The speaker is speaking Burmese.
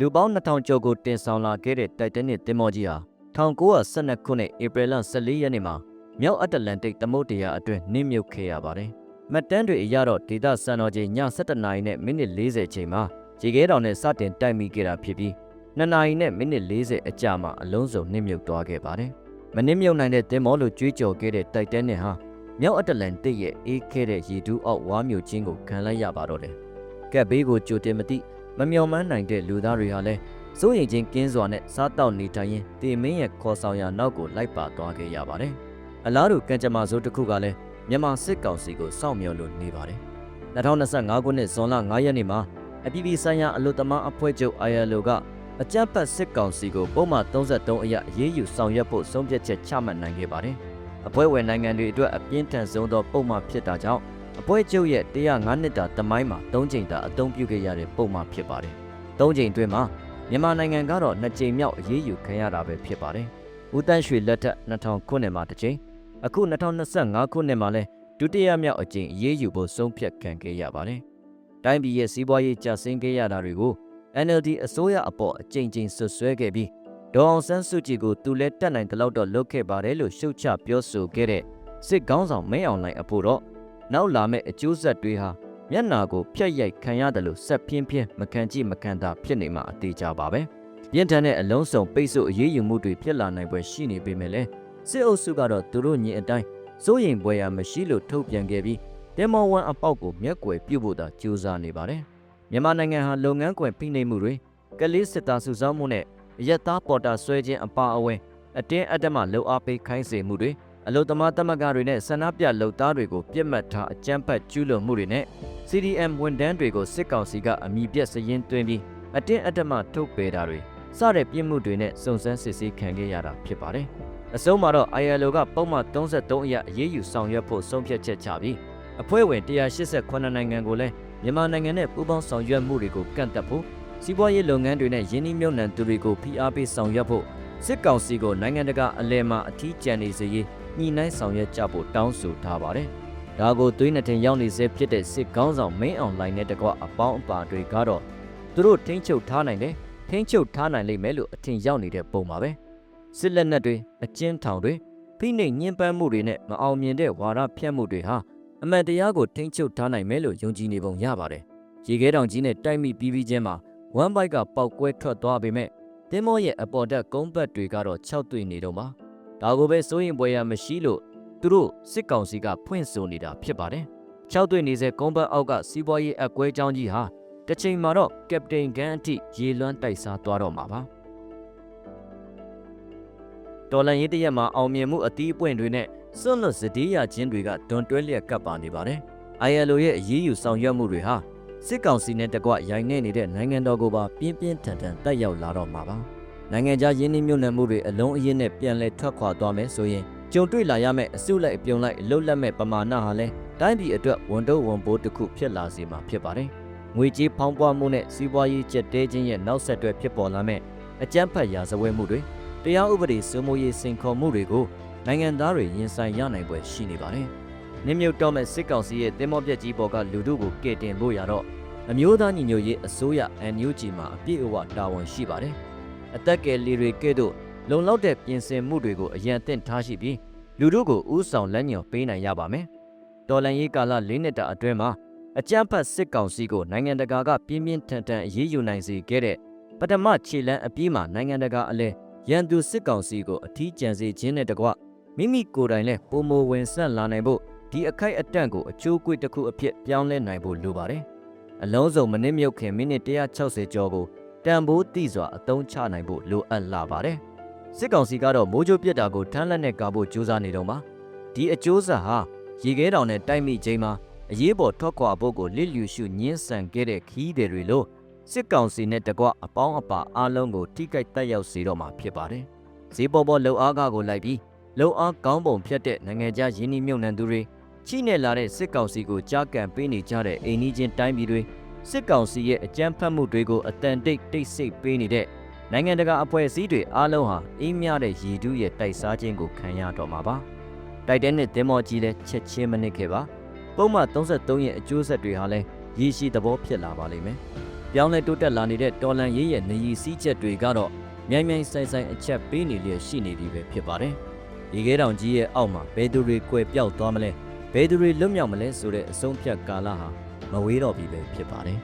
လူပေါင်း2000ကျော်ကိုတင်ဆောင်လာခဲ့တဲ့တိုက်တနစ်သင်္ဘောကြီးဟာ1912ခုနှစ်ဧပြီလ14ရက်နေ့မှာမြောက်အတ္တလန်တိတ်သမုဒ္ဒရာအတွင်းနစ်မြုပ်ခဲ့ရပါတယ်။မှတ်တမ်းတွေအရတော့ဒေသစံတော်ချိန်ည7:00နာရီနဲ့မိနစ်40ချိန်မှာရေခဲတောင်နဲ့စတင်တိုက်မိခဲ့တာဖြစ်ပြီး2နာရီနဲ့မိနစ်40အကြာမှာအလုံးစုံနစ်မြုပ်သွားခဲ့ပါတယ်။မနစ်မြုပ်နိုင်တဲ့သင်္ဘောလိုကြွေးကြော်ခဲ့တဲ့တိုက်တနစ်ဟာမြောက်အတ္တလန်တိတ်ရဲ့အေးခဲတဲ့ရေတူးအောက်ဝါမြုပ်ခြင်းကိုခံလိုက်ရပါတော့တယ်။ကက်ဘေးကိုကြိုတင်မသိ မမျှော်မှန်းနိုင်တဲ့လူသားတွေဟာလည်းစိုးရိမ်ခြင်းကင်းစွာနဲ့စားတောက်နေထိုင်ရင်တေမင်းရဲ့ခေါ်ဆောင်ရာနောက်ကိုလိုက်ပါသွားခဲ့ရပါတယ်။အလားတူကံကြမ္မာစိုးတစ်ခုကလည်းမြန်မာစစ်ကောင်စီကိုစောင့်မျှော်လို့နေပါတယ်။2025ခုနှစ်ဇွန်လ9ရက်နေ့မှာအပြည်ပြည်ဆိုင်ရာအလို့သမားအဖွဲ့ချုပ် ILO ကအကြမ်းဖက်စစ်ကောင်စီကိုပုံမှန်33အရအရေးယူဆောင်ရွက်ဖို့ဆုံးဖြတ်ချက်ချမှတ်နိုင်ခဲ့ပါတယ်။အဖွဲ့ဝင်နိုင်ငံတွေအတွက်အပြင်းထန်ဆုံးသောပုံမှန်ဖြစ်တာကြောင့် အဖွဲ့ချုပ်ရဲ့105နှစ်တာတမိုင်းမှာ3ချိန်တာအသုံးပြုခဲ့ရတဲ့ပုံမှန်ဖြစ်ပါတယ်။3ချိန်အတွင်းမှာမြန်မာနိုင်ငံကတော့2ချိန်မြောက်အရေးယူခံရတာပဲဖြစ်ပါတယ်။ဦးတန်းရွှေလက်ထက်2000ခုနှစ်မှာတစ်ချိန်အခု2025ခုနှစ်မှာလဲဒုတိယမြောက်အကြိမ်အရေးယူဖို့ဆုံးဖြတ်ခံခဲ့ရပါတယ်။တိုင်းပြည်ရဲ့စီးပွားရေးကျဆင်းခဲ့ရတာတွေကို NLD အစိုးရအပေါ်အကြိမ်ကြိမ်ဆွဆွဲခဲ့ပြီးဒေါအောင်ဆန်းစုကြည်ကိုသူလဲတက်နိုင်တဲ့လောက်တော့လုပ်ခဲ့ပါတယ်လို့ရှုတ်ချပြောဆိုခဲ့တဲ့စစ်ကောင်းဆောင်မင်းအောင်လှိုင်အဖို့တော့ နောက်လာမဲ့အကျိုးဆက်တွေဟာမျက်နာကိုဖျက်ရိုက်ခံရတယ်လို့ဆက်ပြင်းပြင်းမခံကြည့်မခံတာဖြစ်နေမှာအသေးကြပါပဲပြင်းထန်တဲ့အလုံးစုံပိတ်ဆို့အရေးယူမှုတွေဖြစ်လာနိုင်ပွဲရှိနေပေမဲ့လည်းစစ်အုပ်စုကတော့သူတို့ညင်အတိုင်းစိုးရင်ပွဲရမရှိလို့ထုတ်ပြန်ခဲ့ပြီးတင်မောဝန်အပေါက်ကိုမျက်ကွယ်ပြုတ်ဖို့သာကြိုးစားနေပါတယ်မြန်မာနိုင်ငံဟာလုပ်ငန်းကွယ်ဖိနှိပ်မှုတွေကလေးစစ်သားစုဆောင်းမှုနဲ့အရက်သားပေါ်တာဆွဲခြင်းအပါအဝင်အတင်းအဓမ္မလှုပ်အားပေးခိုင်းစေမှုတွေ အလုသမားသမဂ္ဂတွေနဲ့ဆန္ဒပြလှုပ်သားတွေကိုပြစ်မှတ်ထားအကြမ်းဖက်ကျူးလွန်မှုတွေနဲ့ CDM ဝန်ထမ်းတွေကိုစစ်ကောင်စီကအမိပြက်စရင်တွင်ပြီးအတင်းအဓမ္မထုတ်ပယ်တာတွေစတဲ့ပြစ်မှုတွေနဲ့စုံစမ်းစစ်ဆေးခံခဲ့ရတာဖြစ်ပါတယ်။အဆုံးမှာတော့ ILO ကပုံမှန်33အရအရေးယူဆောင်ရွက်ဖို့ဆုံးဖြတ်ချက်ချပြီးအဖွဲ့ဝင်188နိုင်ငံကိုလည်းမြန်မာနိုင်ငံနဲ့ပူးပေါင်းဆောင်ရွက်မှုတွေကိုကန့်သက်ဖို့စီးပွားရေးလုပ်ငန်းတွေနဲ့ယင်းနှိမ့်မြုပ်နှံသူတွေကိုဖိအားပေးဆောင်ရွက်ဖို့စစ်ကောင်စီကိုနိုင်ငံတကာအလဲမှာအထီးကျန်နေစေရေး ညှိနှိုင်းဆောင်ရွက်ကြဖို့တောင်းဆိုထားပါတယ်။ဒါကိုသွေးနှထင်ရောက်နေစေဖြစ်တဲ့စစ်ကောင်းဆောင်မင်းအွန်လိုင်းနဲ့တကွအပေါင်းအပါတွေကတော့သူတို့ထိန်းချုပ်ထားနိုင်တယ်ထိန်းချုပ်ထားနိုင်လိမ့်မယ်လို့အထင်ရောက်နေတဲ့ပုံပါပဲ။စစ်လက်နက်တွေအကျဉ်းထောင်တွေဖိနှိပ်ညှဉ်းပန်းမှုတွေနဲ့မအောင်မြင်တဲ့ဝါဒဖြန့်မှုတွေဟာအမှန်တရားကိုထိန်းချုပ်ထားနိုင်မယ်လို့ယုံကြည်နေပုံရပါတယ်။ရေခဲတောင်ကြီးနဲ့တိုက်မိပြီးပြီးချင်းမှာဝမ်ဘိုက်ကပောက်ကွဲထွက်သွားပေမဲ့တင်းမောရဲ့အပေါ်တက်ကုန်းဘတ်တွေကတော့၆တွေ့နေတော့မှာ ဒါကိုပဲစိုးရင်ပွဲရမရှိလို့သူတို့စစ်ကောင်စီကဖွင့်ဆိုနေတာဖြစ်ပါတယ်။၆တွေ့နေစေကုန်းဘတ်အောက်ကစီးပွားရေးအကွဲကြောင်းကြီးဟာတစ်ချိန်မှာတော့ကပတိန်ကန်အထိရေလွှမ်းတိုက်စားသွားတော့မှာပါ။တော်လန်ရေးတရက်မှာအောင်မြင်မှုအသီးအပွင့်တွေနဲ့စွန့်လွတ်စတေးရခြင်းတွေကဒွန်တွဲလျက်ကပ်ပါနေပါတယ်။ ILO ရဲ့အရေးယူဆောင်ရွက်မှုတွေဟာစစ်ကောင်စီနဲ့တကွရိုင်နေနေတဲ့နိုင်ငံတော်ကိုပါပြင်းပြင်းထန်ထန်တက်ရောက်လာတော့မှာပါ နိုင်ငံခြားယင်းနှိမ့်မြုပ်နှံမှုတွေအလုံးအရင်းနဲ့ပြန်လည်ထွက်ခွာသွားမယ်ဆိုရင်ကြုံတွေ့လာရမယ့်အစုလိုက်အပြုံလိုက်အလုတ်လက်မဲ့ပမာဏဟာလည်းတိုင်းပြည်အတွက်ဝန်တော့ဝန်ပိုးတစ်ခုဖြစ်လာစေမှာဖြစ်ပါတယ်ငွေကြေးဖောင်းပွားမှုနဲ့စီးပွားရေးကျက်တဲခြင်းရဲ့နောက်ဆက်တွဲဖြစ်ပေါ်လာမဲ့အကြမ်းဖက်ရာဇဝဲမှုတွေတရားဥပဒေစိုးမိုးရေးစင်ခေါ်မှုတွေကိုနိုင်ငံသားတွေရင်ဆိုင်ရနိုင်ပွဲရှိနေပါတယ်။နင်းမြုပ်တော့မဲ့စစ်ကောင်စီရဲ့တင်မောပြက်ကြီးပေါ်ကလူတို့ကိုကယ်တင်ဖို့ရတော့အမျိုးသားညီညွတ်ရေးအစိုးရ NUG မှာအပြည့်အဝတာဝန်ရှိပါတယ်။ အသက်ကယ်လီတွေကဲ့သို့လုံလောက်တဲ့ပြင်ဆင်မှုတွေကိုအရန်သင့်ထားရှိပြီးလူတို့ကိုဥဆောင်လက်ညှော်ပေးနိုင်ရပါမယ်။တော်လန်ရေးကာလ၄နှစ်တာအတွင်းမှာအကြမ်းဖက်စစ်ကောင်စီကိုနိုင်ငံတကာကပြင်းပြင်းထန်ထန်အရေးယူနိုင်စေခဲ့တဲ့ပထမခြေလှမ်းအပြီးမှာနိုင်ငံတကာအလဲရန်သူစစ်ကောင်စီကိုအထီးကျန်စေခြင်းနဲ့တကွမိမိကိုယ်တိုင်လည်းပုံမဝင်ဆက်လာနိုင်ဖို့ဒီအခိုက်အတန့်ကိုအချိုးကွေ့တစ်ခုအဖြစ်ပြောင်းလဲနိုင်ဖို့လိုပါတယ်။အလုံးစုံမနစ်မြုပ်ခင်မိနစ်160ကျော်ကို တန်ဖိုးတိစွာအသုံးချနိုင်ဖို့လိုအပ်လာပါတယ်။စစ်ကောင်စီကတော့မိုးကြိုးပြက်တာကိုထမ်းလက်နဲ့ကာဖို့ကြိုးစားနေတော့မှာဒီအကျိုးဆက်ဟာရေခဲတောင်နဲ့တိုက်မိချိန်မှာအရေးပေါ်ထွက်ခွာဖို့ကိုလစ်လျူရှုညှင်းဆန်ခဲ့တဲ့ခီးတွေတွေလို့စစ်ကောင်စီနဲ့တကွအပေါင်းအပါအားလုံးကိုထိခိုက်တက်ရောက်စေတော့မှာဖြစ်ပါတယ်။ဈေးပေါ်ပေါ်လှုပ်အားကားကိုလိုက်ပြီးလုံအားကောင်းပုံဖြတ်တဲ့နိုင်ငံခြားယင်းနှိမ့်မြုံနှံသူတွေချိနဲ့လာတဲ့စစ်ကောင်စီကိုကြားကန်ပေးနေကြတဲ့အိမ်နီးချင်းတိုင်းပြည်တွေ စစ်ကောင်စီရဲ့အကြမ်းဖက်မှုတွေကိုအတန်တိတ်တိတ်ဆိတ်ပေးနေတဲ့နိုင်ငံတကာအဖွဲ့အစည်းတွေအားလုံးဟာအင်းမြတဲ့ရည်တူးရဲ့တိုက်စားခြင်းကိုခံရတော့မှာပါ။တိုက်တဲ့နဲ့တင်မော်ကြီးလည်းချက်ချင်းမနစ်ခဲ့ပါ။ပုံမှန်33ရဲ့အကျိုးဆက်တွေဟာလည်းရည်ရှိသဘောဖြစ်လာပါလိမ့်မယ်။ပြောင်းလဲတိုးတက်လာနေတဲ့တော်လန်ရေးရဲ့နေရီစည်းချက်တွေကတော့မြိုင်မြိုင်ဆိုင်ဆိုင်အချက်ပေးနေလျက်ရှိနေပြီပဲဖြစ်ပါတယ်။ရေခဲတောင်ကြီးရဲ့အောက်မှာဘယ်သူတွေကွယ်ပြောက်သွားမလဲ။ဘယ်သူတွေလွတ်မြောက်မလဲဆိုတဲ့အဆုံးဖြတ်ကာလဟာ 我味道比这偏白嘞。